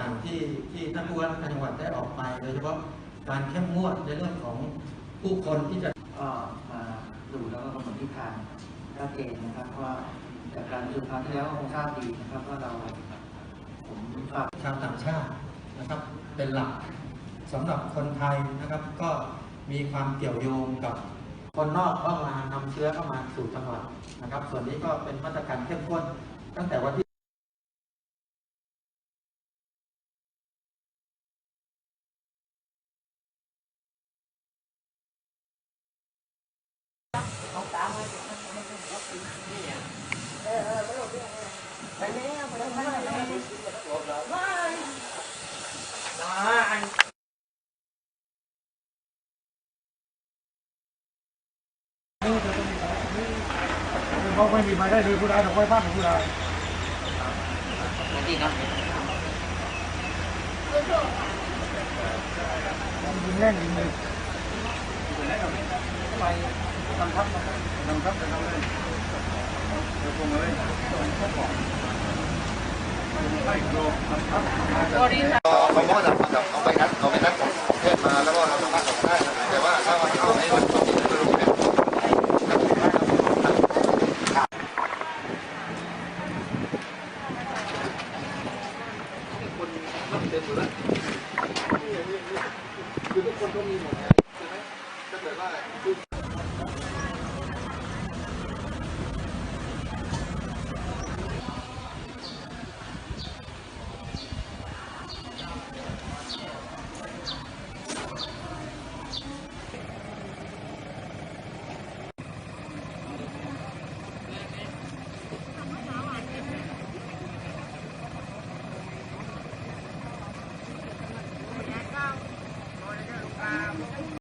ต่างๆ ที่ที่ท่านผู้ว่าราชการจังหวัดได้ออกไป โดยเฉพาะการเข้มงวดในเรื่องของผู้คนที่จะก็มาดูแล้วก็กำหนดทิศทางชัดเจนนะครับเพราะว่าจากการประชุมครั้งที่แล้วก็คงทราบดีนะครับว่าเราผมฝากชาวต่างชาตินะครับ เป็นหลักสำหรับคนไทยนะครับ ก็มีความเกี่ยวโยงกับคนนอกเข้ามานำเชื้อเข้ามาสู่จังหวัดนะครับ ส่วนนี้ก็เป็นมาตรการเข้มข้นตั้งแต่วันที่ เขาไม่มีมาได้เลยผู้ใดต้องคอยพักผู้ใดยิงแน่นยิงเล เลยเดี๋ยวพวงเลยให้โลทำทับเขาก็จะจะเอาไปนัดเอาไปนัดของเทศมาแล้วก็เราสามารถส่งได้แต่ว่าถ้าวันเอาในวันที่ไม่รู้เนี่ยคือทุกคนก็มีหมดใช่ไหมถ้าเกิดว่า